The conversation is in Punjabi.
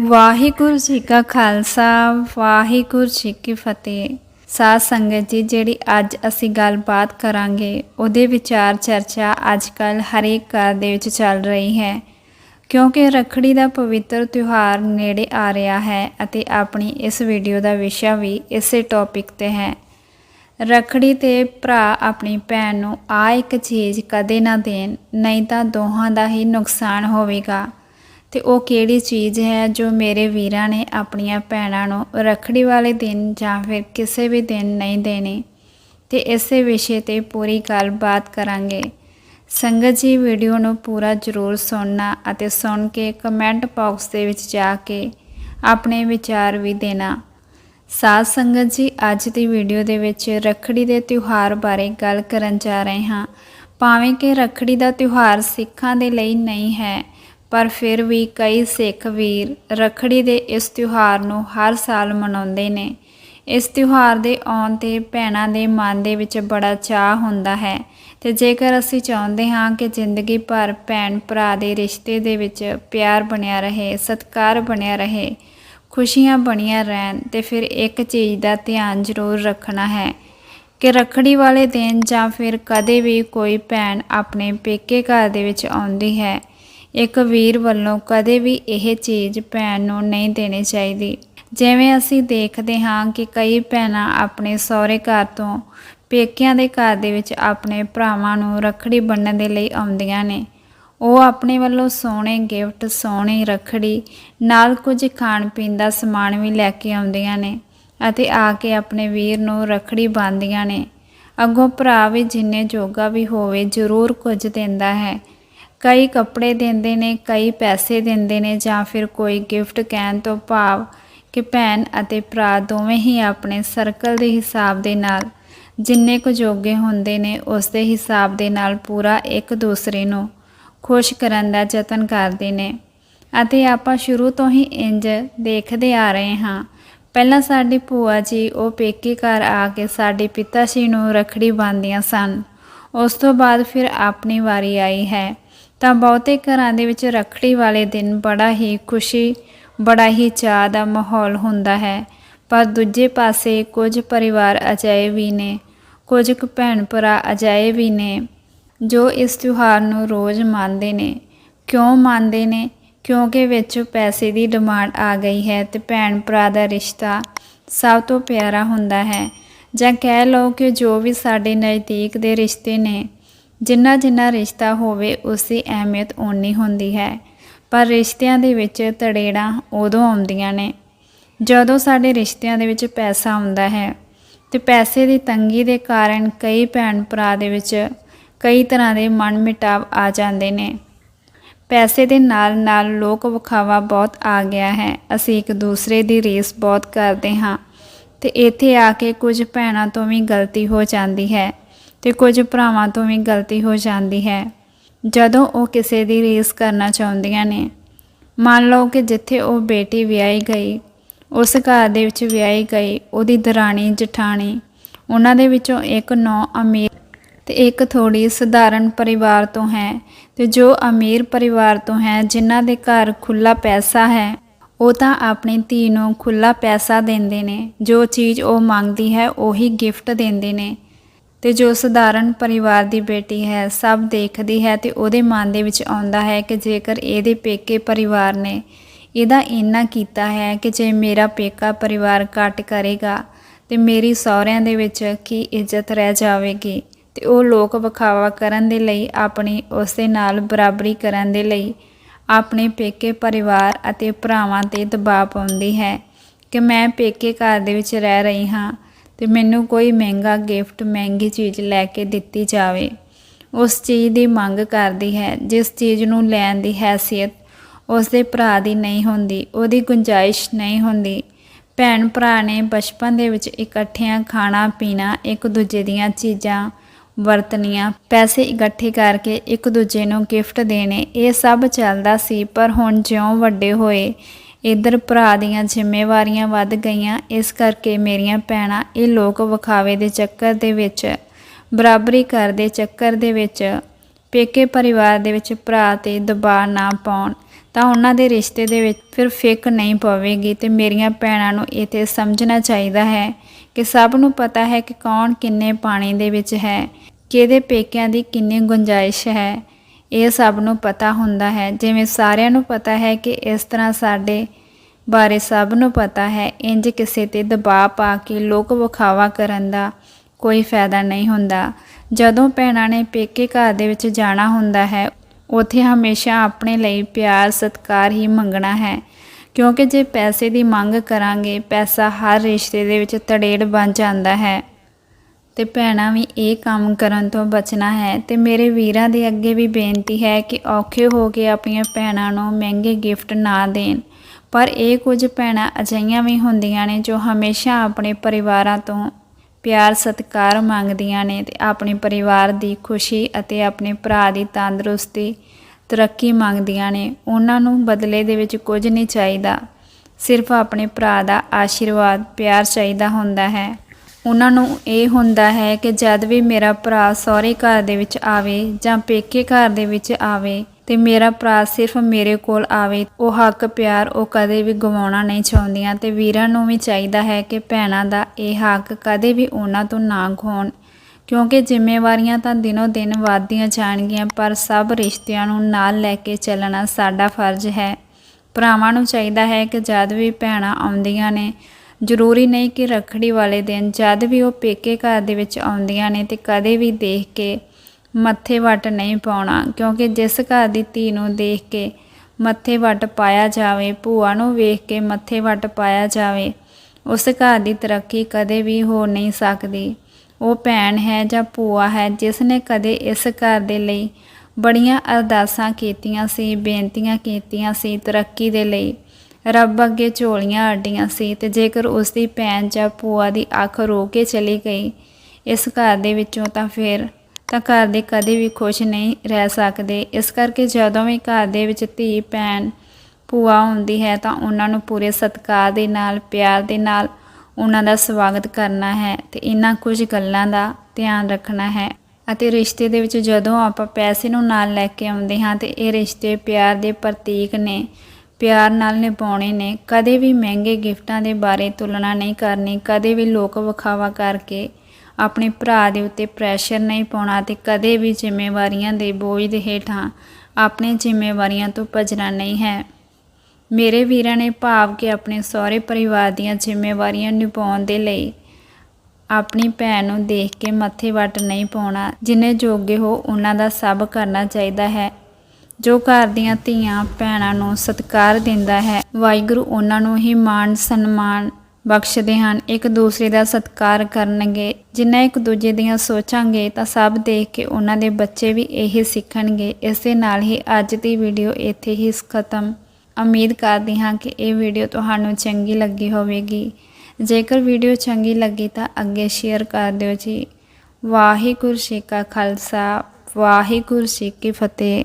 ਵਾਹਿਗੁਰੂ ਜੀ ਕਾ ਖਾਲਸਾ, ਵਾਹਿਗੁਰੂ ਜੀ ਕੀ ਫਤਿਹ। ਸਾਧ ਸੰਗਤ ਜੀ, ਜਿਹੜੀ ਅੱਜ ਅਸੀਂ ਗੱਲਬਾਤ ਕਰਾਂਗੇ, ਉਹਦੇ ਵਿਚਾਰ ਚਰਚਾ ਅੱਜ ਕੱਲ ਹਰੇਕ ਘਰ ਦੇ ਵਿੱਚ ਚੱਲ ਰਹੀ ਹੈ। ਕਿਉਂਕਿ ਰੱਖੜੀ ਦਾ ਪਵਿੱਤਰ ਤਿਉਹਾਰ ਨੇੜੇ ਆ ਰਿਹਾ ਹੈ ਅਤੇ ਆਪਣੀ ਇਸ ਵੀਡੀਓ ਦਾ ਵਿਸ਼ਾ ਵੀ ਇਸੇ ਟੌਪਿਕ ਤੇ ਹੈ। ਰੱਖੜੀ ਤੇ ਭਰਾ ਆਪਣੀ ਭੈਣ ਨੂੰ ਆ ਇੱਕ ਚੀਜ਼ ਕਦੇ ਨਾ ਦੇਣ, ਨਹੀਂ ਤਾਂ ਦੋਹਾਂ ਦਾ ਹੀ ਨੁਕਸਾਨ ਹੋਵੇਗਾ। ਤੇ ਉਹ ਕਿਹੜੀ ਚੀਜ਼ ਹੈ ਜੋ ਮੇਰੇ ਵੀਰਾਂ ਨੇ ਆਪਣੀਆਂ ਭੈਣਾਂ ਨੂੰ ਰੱਖੜੀ ਵਾਲੇ ਦਿਨ ਜਾਂ ਫਿਰ ਕਿਸੇ ਵੀ ਦਿਨ ਨਹੀਂ ਦੇਣੀ? ਤੇ ਇਸੇ ਵਿਸ਼ੇ ਤੇ ਪੂਰੀ ਗੱਲਬਾਤ ਕਰਾਂਗੇ। ਸੰਗਤ ਜੀ, ਵੀਡੀਓ ਨੂੰ ਪੂਰਾ ਜ਼ਰੂਰ ਸੁਣਨਾ ਅਤੇ ਸੁਣ ਕੇ ਕਮੈਂਟ ਬਾਕਸ ਦੇ ਵਿੱਚ ਜਾ ਕੇ ਆਪਣੇ ਵਿਚਾਰ ਵੀ ਦੇਣਾ। ਸਾਧ ਸੰਗਤ ਜੀ, ਅੱਜ ਦੀ ਵੀਡੀਓ ਦੇ ਵਿੱਚ ਰੱਖੜੀ ਦੇ ਤਿਉਹਾਰ ਬਾਰੇ ਗੱਲ ਕਰਨ ਜਾ ਰਹੇ ਹਾਂ। ਭਾਵੇਂ ਕਿ ਰੱਖੜੀ ਦਾ ਤਿਉਹਾਰ ਸਿੱਖਾਂ ਦੇ ਲਈ ਨਹੀਂ ਹੈ ਪਰ ਫਿਰ ਵੀ ਕਈ ਸਿੱਖ ਵੀਰ ਰੱਖੜੀ ਦੇ ਇਸ ਤਿਉਹਾਰ ਨੂੰ ਹਰ ਸਾਲ ਮਨਾਉਂਦੇ ਨੇ। ਇਸ ਤਿਉਹਾਰ ਦੇ ਆਉਣ ਤੇ ਭੈਣਾਂ ਦੇ ਮਨ ਦੇ ਵਿੱਚ ਬੜਾ ਚਾਹ ਹੁੰਦਾ ਹੈ ਤੇ ਜੇਕਰ ਅਸੀਂ ਚਾਹੁੰਦੇ ਹਾਂ ਕਿ ਜ਼ਿੰਦਗੀ ਭਰ ਭੈਣ ਭਰਾ ਦੇ ਰਿਸ਼ਤੇ ਦੇ ਵਿੱਚ ਪਿਆਰ ਬਣਿਆ ਰਹੇ, ਸਤਿਕਾਰ ਬਣਿਆ ਰਹੇ, ਖੁਸ਼ੀਆਂ ਬਣੀਆਂ ਰਹਿਣ, ਤੇ ਫਿਰ ਇੱਕ ਚੀਜ਼ ਦਾ ਧਿਆਨ ਜ਼ਰੂਰ ਰੱਖਣਾ ਹੈ ਕਿ ਰੱਖੜੀ ਵਾਲੇ ਦਿਨ ਜਾਂ ਫਿਰ ਕਦੇ ਵੀ ਕੋਈ ਭੈਣ ਆਪਣੇ ਪੇਕੇ ਘਰ ਦੇ ਵਿੱਚ ਆਉਂਦੀ ਹੈ। ਇੱਕ ਵੀਰ ਵੱਲੋਂ ਕਦੇ ਵੀ ਇਹ ਚੀਜ਼ ਭੈਣ ਨੂੰ ਨਹੀਂ ਦੇਣੀ ਚਾਹੀਦੀ। ਜਿਵੇਂ ਅਸੀਂ ਦੇਖਦੇ ਹਾਂ ਕਿ ਕਈ ਭੈਣਾਂ ਆਪਣੇ ਸਹੁਰੇ ਘਰ ਤੋਂ ਪੇਕਿਆਂ ਦੇ ਘਰ ਦੇ ਵਿੱਚ ਆਪਣੇ ਭਰਾਵਾਂ ਨੂੰ ਰੱਖੜੀ ਬੰਨ੍ਹਣ ਦੇ ਲਈ ਆਉਂਦੀਆਂ ਨੇ। ਉਹ ਆਪਣੇ ਵੱਲੋਂ ਸੋਹਣੇ ਗਿਫਟ, ਸੋਹਣੀ ਰੱਖੜੀ ਨਾਲ ਕੁਝ ਖਾਣ ਪੀਣ ਦਾ ਸਮਾਨ ਵੀ ਲੈ ਕੇ ਆਉਂਦੀਆਂ ਨੇ ਅਤੇ ਆ ਕੇ ਆਪਣੇ ਵੀਰ ਨੂੰ ਰੱਖੜੀ ਬੰਨ੍ਹਦੀਆਂ ਨੇ। ਅੱਗੋਂ ਭਰਾ ਵੀ ਜਿੰਨੇ ਜੋਗਾ ਵੀ ਹੋਵੇ ਜ਼ਰੂਰ ਕੁਝ ਦਿੰਦਾ ਹੈ। ਕਈ ਕੱਪੜੇ ਦਿੰਦੇ ਨੇ, ਕਈ ਪੈਸੇ ਦਿੰਦੇ ਨੇ ਜਾਂ ਫਿਰ ਕੋਈ ਗਿਫਟ ਕਹਿਣ ਤੋਂ ਭਾਵ ਕਿ ਭੈਣ ਅਤੇ ਭਰਾ ਦੋਵੇਂ ਹੀ ਆਪਣੇ ਸਰਕਲ ਦੇ ਹਿਸਾਬ ਦੇ ਨਾਲ ਜਿੰਨੇ ਕੁ ਜੋਗੇ ਹੁੰਦੇ ਨੇ, ਉਸ ਦੇ ਹਿਸਾਬ ਦੇ ਨਾਲ ਪੂਰਾ ਇੱਕ ਦੂਸਰੇ ਨੂੰ ਖੁਸ਼ ਕਰਨ ਦਾ ਯਤਨ ਕਰਦੇ ਨੇ। ਅਤੇ ਆਪਾਂ ਸ਼ੁਰੂ ਤੋਂ ਹੀ ਇੰਜ ਦੇਖਦੇ ਆ ਰਹੇ ਹਾਂ। ਪਹਿਲਾਂ ਸਾਡੀ ਭੂਆ ਜੀ, ਉਹ ਪੇਕੇ ਘਰ ਆ ਕੇ ਸਾਡੇ ਪਿਤਾ ਜੀ ਨੂੰ ਰਖੜੀ ਬੰਨ੍ਹਦੀਆਂ ਸਨ। ਉਸ ਤੋਂ ਬਾਅਦ ਫਿਰ ਆਪਣੀ ਵਾਰੀ ਆਈ ਹੈ। ਤਾਂ ਬਹੁਤੇ ਘਰਾਂ ਦੇ ਵਿੱਚ ਰੱਖੜੀ ਵਾਲੇ ਦਿਨ ਬੜਾ ਹੀ ਖੁਸ਼ੀ, ਬੜਾ ਹੀ ਚਾਅ ਦਾ ਮਾਹੌਲ ਹੁੰਦਾ ਹੈ। ਪਰ ਦੂਜੇ ਪਾਸੇ ਕੁਝ ਪਰਿਵਾਰ ਅਜਿਹੇ ਵੀ ਨੇ, ਕੁਝ ਕੁ ਭੈਣ ਭਰਾ ਅਜਿਹੇ ਵੀ ਨੇ, ਜੋ ਇਸ ਤਿਉਹਾਰ ਨੂੰ ਰੋਜ਼ ਮੰਨਦੇ ਨੇ। ਕਿਉਂ ਮੰਨਦੇ ਨੇ? ਕਿਉਂਕਿ ਵਿੱਚ ਪੈਸੇ ਦੀ ਡਿਮਾਂਡ ਆ ਗਈ ਹੈ ਤੇ ਭੈਣ ਭਰਾ ਦਾ ਰਿਸ਼ਤਾ ਸਭ ਤੋਂ ਪਿਆਰਾ ਹੁੰਦਾ ਹੈ। ਜਾਂ ਕਹਿ ਲਓ ਕਿ ਜੋ ਵੀ ਸਾਡੇ ਨਜ਼ਦੀਕ ਦੇ ਰਿਸ਼ਤੇ ਨੇ ਜਿੰਨਾ ਜਿੰਨਾ ਰਿਸ਼ਤਾ ਹੋਵੇ ਉਸ ਦੀ ਅਹਿਮੀਅਤ ਓਨੀ ਹੁੰਦੀ ਹੈ। ਪਰ ਰਿਸ਼ਤਿਆਂ ਦੇ ਵਿੱਚ ਤੜੇੜਾਂ ਉਦੋਂ ਆਉਂਦੀਆਂ ਨੇ, ਜਦੋਂ ਸਾਡੇ ਰਿਸ਼ਤਿਆਂ ਦੇ ਵਿੱਚ ਪੈਸਾ ਆਉਂਦਾ ਹੈ ਤੇ ਪੈਸੇ ਦੀ ਤੰਗੀ ਦੇ ਕਾਰਨ ਕਈ ਭੈਣ ਭਰਾ ਦੇ ਵਿੱਚ ਕਈ ਤਰ੍ਹਾਂ ਦੇ ਮਨ ਮਿਟਾਵ ਆ ਜਾਂਦੇ ਨੇ। ਪੈਸੇ ਦੇ ਨਾਲ ਨਾਲ ਲੋਕ ਵਿਖਾਵਾ ਬਹੁਤ ਆ ਗਿਆ ਹੈ। ਅਸੀਂ ਇੱਕ ਦੂਸਰੇ ਦੀ ਰੇਸ ਬਹੁਤ ਕਰਦੇ ਹਾਂ ਤੇ ਇੱਥੇ ਆ ਕੇ ਕੁਝ ਭੈਣਾਂ ਤੋਂ ਵੀ ਗਲਤੀ ਹੋ ਜਾਂਦੀ ਹੈ। ਤੇ ਕੁਝ ਭਰਾਵਾਂ ਤੋਂ ਵੀ ਗਲਤੀ ਹੋ ਜਾਂਦੀ ਹੈ। ਜਦੋਂ ਉਹ ਕਿਸੇ ਦੀ ਰੇਸ ਕਰਨਾ ਚਾਹੁੰਦੀਆਂ ਨੇ, ਮੰਨ ਲਓ ਕਿ ਜਿੱਥੇ ਉਹ ਬੇਟੀ ਵਿਆਹੀ ਗਈ, ਉਸ ਘਰ ਦੇ ਵਿੱਚ ਵਿਆਹੀ ਗਈ, ਉਹਦੀ ਦਰਾਣੀ, ਜਠਾਣੀ, ਉਹਨਾਂ ਦੇ ਵਿੱਚੋਂ ਇੱਕ ਨੌ ਅਮੀਰ ਤੇ ਇੱਕ ਥੋੜੀ ਸਧਾਰਨ ਪਰਿਵਾਰ ਤੋਂ ਹੈ ਤੇ ਜੋ ਅਮੀਰ ਪਰਿਵਾਰ ਤੋਂ ਹੈ, ਜਿਨ੍ਹਾਂ ਦੇ ਘਰ ਖੁੱਲਾ ਪੈਸਾ ਹੈ, ਉਹ ਤਾਂ ਆਪਣੀ ਧੀ ਨੂੰ ਖੁੱਲਾ ਪੈਸਾ ਦਿੰਦੇ ਨੇ। ਜੋ ਚੀਜ਼ ਉਹ ਮੰਗਦੀ ਹੈ, ਉਹੀ ਗਿਫਟ ਦਿੰਦੇ ਨੇ। ਤੇ ਜੋ ਸਧਾਰਨ ਪਰਿਵਾਰ ਦੀ ਬੇਟੀ ਹੈ, ਸਭ ਦੇਖਦੀ ਹੈ ਤੇ ਉਹਦੇ ਮਨ ਦੇ ਵਿੱਚ ਆਉਂਦਾ ਹੈ ਕਿ ਜੇਕਰ ਇਹਦੇ ਪੇਕੇ ਪਰਿਵਾਰ ਨੇ ਇਹਦਾ ਇੰਨਾ ਕੀਤਾ ਹੈ ਕਿ ਜੇ ਮੇਰਾ ਪੇਕਾ ਪਰਿਵਾਰ ਘੱਟ ਕਰੇਗਾ ਤੇ ਮੇਰੀ ਸਹੁਰਿਆਂ ਦੇ ਵਿੱਚ ਕੀ ਇੱਜ਼ਤ ਰਹਿ ਜਾਵੇਗੀ? ਤੇ ਉਹ ਲੋਕ ਵਿਖਾਵਾ ਕਰਨ ਦੇ ਲਈ, ਆਪਣੀ ਉਸ ਦੇ ਨਾਲ ਬਰਾਬਰੀ ਕਰਨ ਦੇ ਲਈ ਆਪਣੇ ਪੇਕੇ ਪਰਿਵਾਰ ਅਤੇ ਭਰਾਵਾਂ ਤੇ ਦਬਾਅ ਪਾਉਂਦੀ ਹੈ ਕਿ ਮੈਂ ਪੇਕੇ ਘਰ ਦੇ ਵਿੱਚ ਰਹਿ ਰਹੀ ਹਾਂ। ਤੇ ਮੈਨੂੰ ਕੋਈ ਮਹਿੰਗਾ ਗਿਫਟ ਮਹਿੰਗੀ ਚੀਜ਼ ਲੈ ਕੇ ਦਿੱਤੀ ਜਾਵੇ। ਉਸ ਚੀਜ਼ ਦੀ ਮੰਗ ਕਰਦੀ ਹੈ। ਜਿਸ ਚੀਜ਼ ਨੂੰ ਲੈਣ ਦੀ ਹੈਸੀਅਤ ਉਸ ਦੇ ਭਰਾ ਦੀ ਨਹੀਂ ਹੁੰਦੀ, ਉਹਦੀ ਗੁੰਜਾਇਸ਼ ਨਹੀਂ ਹੁੰਦੀ। ਭੈਣ ਭਰਾ ਨੇ ਬਚਪਨ ਦੇ ਵਿੱਚ ਇਕੱਠਿਆਂ ਖਾਣਾ, ਪੀਣਾ ਇੱਕ ਦੂਜੇ ਦੀਆਂ ਚੀਜ਼ਾਂ ਵਰਤਨੀਆਂ ਪੈਸੇ ਇਕੱਠੇ ਕਰਕੇ ਇੱਕ ਦੂਜੇ ਨੂੰ ਗਿਫਟ ਦੇਣੇ, ਇਹ ਸਭ ਚੱਲਦਾ ਸੀ, ਪਰ ਹੁਣ ਜਿਉਂ ਵੱਡੇ ਹੋਏ ਇਧਰ ਭਰਾ ਦੀਆਂ ਜ਼ਿੰਮੇਵਾਰੀਆਂ ਵੱਧ ਗਈਆਂ। ਇਸ ਕਰਕੇ ਮੇਰੀਆਂ ਭੈਣਾਂ ਇਹ ਲੋਕ ਵਿਖਾਵੇ ਦੇ ਚੱਕਰ ਦੇ ਵਿੱਚ, ਬਰਾਬਰੀ ਕਰ ਦੇ ਚੱਕਰ ਦੇ ਵਿੱਚ, ਪੇਕੇ ਪਰਿਵਾਰ ਦੇ ਵਿੱਚ ਭਰਾ ਤੇ ਦਬਾਅ ਨਾ ਪਾਉਣ, ਤਾਂ ਉਹਨਾਂ ਦੇ ਰਿਸ਼ਤੇ ਦੇ ਵਿੱਚ ਫਿਰ ਫਿੱਕ ਨਹੀਂ ਪਵੇਗੀ। ਤੇ ਮੇਰੀਆਂ ਭੈਣਾਂ ਨੂੰ ਇਹ ਤੇ ਸਮਝਣਾ ਚਾਹੀਦਾ ਹੈ ਕਿ ਸਭ ਨੂੰ ਪਤਾ ਹੈ ਕਿ ਕੌਣ ਕਿੰਨੇ ਪਾਣੀ ਦੇ ਵਿੱਚ ਹੈ, ਕਿਹਦੇ ਪੇਕਿਆਂ ਦੀ ਕਿੰਨੀ ਗੁੰਜਾਇਸ਼ ਹੈ। ਇਹ ਸਭ ਨੂੰ ਪਤਾ ਹੁੰਦਾ ਹੈ। ਜਿਵੇਂ ਸਾਰਿਆਂ ਨੂੰ ਪਤਾ ਹੈ ਕਿ ਇਸ ਤਰ੍ਹਾਂ ਸਾਡੇ ਬਾਰੇ ਸਭ ਨੂੰ ਪਤਾ ਹੈ। ਇੰਜ ਕਿਸੇ ਤੇ ਦਬਾਅ ਪਾ ਕੇ ਲੋਕ ਵਿਖਾਵਾ ਕਰਨ ਦਾ ਕੋਈ ਫਾਇਦਾ ਨਹੀਂ ਹੁੰਦਾ। ਜਦੋਂ ਭੈਣਾਂ ਨੇ ਪੇਕੇ ਘਰ ਦੇ ਵਿੱਚ ਜਾਣਾ ਹੁੰਦਾ ਹੈ, ਉਥੇ ਹਮੇਸ਼ਾ ਆਪਣੇ ਲਈ ਪਿਆਰ, ਸਤਿਕਾਰ ਹੀ ਮੰਗਣਾ ਹੈ। ਕਿਉਂਕਿ ਜੇ ਪੈਸੇ ਦੀ ਮੰਗ ਕਰਾਂਗੇ, ਪੈਸਾ ਹਰ ਰਿਸ਼ਤੇ ਦੇ ਵਿੱਚ ਤੜੇੜ ਬਣ ਜਾਂਦਾ ਹੈ। ਤੇ ਭੈਣਾਂ ਵੀ ਇਹ ਕੰਮ ਕਰਨ ਤੋਂ ਬਚਣਾ ਹੈ। ਤੇ ਮੇਰੇ ਵੀਰਾਂ ਦੇ ਅੱਗੇ ਵੀ ਬੇਨਤੀ ਹੈ ਕਿ ਔਖੇ ਹੋ ਕੇ ਆਪਣੀਆਂ ਭੈਣਾਂ ਨੂੰ ਮਹਿੰਗੇ ਗਿਫਟ ਨਾ ਦੇਣ। ਪਰ ਇਹ ਕੁਝ ਭੈਣਾਂ ਅਜਿਹੀਆਂ ਵੀ ਹੁੰਦੀਆਂ ਨੇ ਜੋ ਹਮੇਸ਼ਾ ਆਪਣੇ ਪਰਿਵਾਰਾਂ ਤੋਂ ਪਿਆਰ, ਸਤਿਕਾਰ ਮੰਗਦੀਆਂ ਨੇ ਤੇ ਆਪਣੇ ਪਰਿਵਾਰ ਦੀ ਖੁਸ਼ੀ ਅਤੇ ਆਪਣੇ ਭਰਾ ਦੀ ਤੰਦਰੁਸਤੀ ਤਰੱਕੀ ਮੰਗਦੀਆਂ ਨੇ। ਉਹਨਾਂ ਨੂੰ ਬਦਲੇ ਦੇ ਵਿੱਚ ਕੁਝ ਨਹੀਂ ਚਾਹੀਦਾ। ਸਿਰਫ ਆਪਣੇ ਭਰਾ ਦਾ ਆਸ਼ੀਰਵਾਦ, ਪਿਆਰ ਚਾਹੀਦਾ ਹੁੰਦਾ ਹੈ। ਉਹਨਾਂ ਨੂੰ ਇਹ ਹੁੰਦਾ ਹੈ ਕਿ ਜਦ ਵੀ ਮੇਰਾ ਭਰਾ ਸਹੁਰੇ ਘਰ ਦੇ ਵਿੱਚ ਆਵੇ ਜਾਂ ਪੇਕੇ ਘਰ ਦੇ ਵਿੱਚ ਆਵੇ ਤੇ ਮੇਰਾ ਭਰਾ ਸਿਰਫ ਮੇਰੇ ਕੋਲ ਆਵੇ, ਉਹ ਹੱਕ ਪਿਆਰ ਉਹ ਕਦੇ ਵੀ ਗਵਾਉਣਾ ਨਹੀਂ ਚਾਹੁੰਦੀਆਂ ਤੇ ਵੀਰਾਂ ਨੂੰ ਵੀ ਚਾਹੀਦਾ ਹੈ ਕਿ ਭੈਣਾਂ ਦਾ ਇਹ ਹੱਕ ਕਦੇ ਵੀ ਉਹਨਾਂ ਤੋਂ ਨਾ ਖੋਣ। ਕਿਉਂਕਿ ਜ਼ਿੰਮੇਵਾਰੀਆਂ ਤਾਂ ਦਿਨੋ ਦਿਨ ਵਧਦੀਆਂ ਜਾਣਗੀਆਂ, ਪਰ ਸਭ ਰਿਸ਼ਤਿਆਂ ਨੂੰ ਨਾਲ ਲੈ ਕੇ ਚੱਲਣਾ ਸਾਡਾ ਫਰਜ਼ ਹੈ। ਭਰਾਵਾਂ ਨੂੰ ਚਾਹੀਦਾ ਹੈ ਕਿ ਜਦ ਵੀ ਭੈਣਾਂ ਆਉਂਦੀਆਂ ਨੇ ਜ਼ਰੂਰੀ ਨਹੀਂ ਕਿ ਰੱਖੜੀ ਵਾਲੇ ਦਿਨ ਜਦ ਵੀ ਉਹ ਪੇਕੇ ਘਰ ਦੇ ਵਿੱਚ ਆਉਂਦੀਆਂ ਨੇ ਤੇ ਕਦੇ ਵੀ ਦੇਖ ਕੇ ਮੱਥੇ ਵੱਟ ਨਹੀਂ ਪਾਉਣਾ, ਕਿਉਂਕਿ ਜਿਸ ਘਰ ਦੀ ਧੀ ਨੂੰ ਦੇਖ ਕੇ ਮੱਥੇ ਵੱਟ ਪਾਇਆ ਜਾਵੇ, ਭੂਆ ਨੂੰ ਵੇਖ ਕੇ ਮੱਥੇ ਵੱਟ ਪਾਇਆ ਜਾਵੇ, ਉਸ ਘਰ ਦੀ ਤਰੱਕੀ ਕਦੇ ਵੀ ਹੋ ਨਹੀਂ ਸਕਦੀ। ਉਹ ਭੈਣ ਹੈ ਜਾਂ ਭੂਆ ਹੈ, ਜਿਸ ਨੇ ਕਦੇ ਇਸ ਘਰ ਦੇ ਲਈ ਬੜੀਆਂ ਅਰਦਾਸਾਂ ਕੀਤੀਆਂ ਸੀ, ਬੇਨਤੀਆਂ ਕੀਤੀਆਂ ਸੀ ਤਰੱਕੀ ਦੇ ਲਈ। ਰੱਬ ਅੱਗੇ ਝੋਲੀਆਂ ਅੱਡੀਆਂ ਸੀ ਤੇ ਜੇਕਰ ਉਸ ਦੀ ਭੈਣ ਜਾਂ ਭੂਆ ਦੀ ਅੱਖ ਰੋ ਕੇ ਚਲੀ ਗਈ ਇਸ ਘਰ ਦੇ ਵਿੱਚੋਂ ਤਾਂ ਫਿਰ ਤਾਂ ਘਰ ਦੇ ਕਦੇ ਵੀ ਖੁਸ਼ ਨਹੀਂ ਰਹਿ ਸਕਦੇ। ਇਸ ਕਰਕੇ ਜਦੋਂ ਵੀ ਘਰ ਦੇ ਵਿੱਚ ਧੀ, ਭੈਣ, ਭੂਆ ਹੁੰਦੀ ਹੈ ਤਾਂ ਉਹਨਾਂ ਨੂੰ ਪੂਰੇ ਸਤਿਕਾਰ ਦੇ ਨਾਲ, ਪਿਆਰ ਦੇ ਨਾਲ ਉਹਨਾਂ ਦਾ ਸਵਾਗਤ ਕਰਨਾ ਹੈ ਤੇ ਇਹਨਾਂ ਕੁਝ ਗੱਲਾਂ ਦਾ ਧਿਆਨ ਰੱਖਣਾ ਹੈ ਅਤੇ ਰਿਸ਼ਤੇ ਦੇ ਵਿੱਚ ਜਦੋਂ ਆਪਾਂ ਪੈਸੇ ਨੂੰ ਨਾਲ ਲੈ ਕੇ ਆਉਂਦੇ ਹਾਂ ਤੇ ਇਹ ਰਿਸ਼ਤੇ ਪਿਆਰ ਦੇ ਪ੍ਰਤੀਕ ਨੇ ਪਿਆਰ ਨਾਲ ਨਿਭਾਉਣੇ ਨੇ। ਕਦੇ ਵੀ ਮਹਿੰਗੇ ਗਿਫਟਾਂ ਦੇ ਬਾਰੇ ਤੁਲਨਾ ਨਹੀਂ ਕਰਨੀ। ਕਦੇ ਵੀ ਲੋਕ ਵਿਖਾਵਾ ਕਰਕੇ ਆਪਣੇ ਭਰਾ ਦੇ ਉੱਤੇ ਪ੍ਰੈਸ਼ਰ ਨਹੀਂ ਪਾਉਣਾ ਤੇ ਕਦੇ ਵੀ ਜ਼ਿੰਮੇਵਾਰੀਆਂ ਦੇ ਬੋਝ ਦੇ ਹੇਠਾਂ ਆਪਣੇ ਜ਼ਿੰਮੇਵਾਰੀਆਂ ਤੋਂ ਭੱਜਣਾ ਨਹੀਂ ਹੈ। ਮੇਰੇ ਵੀਰਾਂ ਨੇ ਭਾਵ ਕਿ ਆਪਣੇ ਸਹੁਰੇ ਪਰਿਵਾਰ ਦੀਆਂ ਜ਼ਿੰਮੇਵਾਰੀਆਂ ਨਿਭਾਉਣ ਦੇ ਲਈ ਆਪਣੀ ਭੈਣ ਨੂੰ ਦੇਖ ਕੇ ਮੱਥੇ ਵੱਟ ਨਹੀਂ ਪਾਉਣਾ। ਜਿੰਨੇ ਜੋਗੇ ਹੋ, ਉਹਨਾਂ ਦਾ ਸਭ ਕਰਨਾ ਚਾਹੀਦਾ ਹੈ। ਜੋ ਘਰ ਦੀਆਂ ਧੀਆਂ ਭੈਣਾਂ ਨੂੰ ਸਤਿਕਾਰ ਦਿੰਦਾ ਹੈ, ਵਾਹਿਗੁਰੂ ਉਹਨਾਂ ਨੂੰ ਹੀ ਮਾਣ, ਸਨਮਾਨ ਬਖਸ਼ਦੇ ਹਨ। ਇੱਕ ਦੂਸਰੇ ਦਾ ਸਤਿਕਾਰ ਕਰਨਗੇ। ਜਿੰਨਾ ਇੱਕ ਦੂਜੇ ਦੀਆਂ ਸੋਚਾਂਗੇ ਤਾਂ ਸਭ ਦੇਖ ਕੇ ਉਹਨਾਂ ਦੇ ਬੱਚੇ ਵੀ ਇਹ ਸਿੱਖਣਗੇ। ਇਸ ਦੇ ਨਾਲ ਹੀ ਅੱਜ ਦੀ ਵੀਡੀਓ ਇੱਥੇ ਹੀ ਖਤਮ। ਉਮੀਦ ਕਰਦੀ ਹਾਂ ਕਿ ਇਹ ਵੀਡੀਓ ਤੁਹਾਨੂੰ ਚੰਗੀ ਲੱਗੀ ਹੋਵੇਗੀ। ਜੇਕਰ ਵੀਡੀਓ ਚੰਗੀ ਲੱਗੀ ਤਾਂ ਅੱਗੇ ਸ਼ੇਅਰ ਕਰ ਦਿਓ ਜੀ। ਵਾਹਿਗੁਰੂ ਜੀ ਕਾ ਖਾਲਸਾ, ਵਾਹਿਗੁਰੂ ਜੀ ਕੀ ਫਤਿਹ।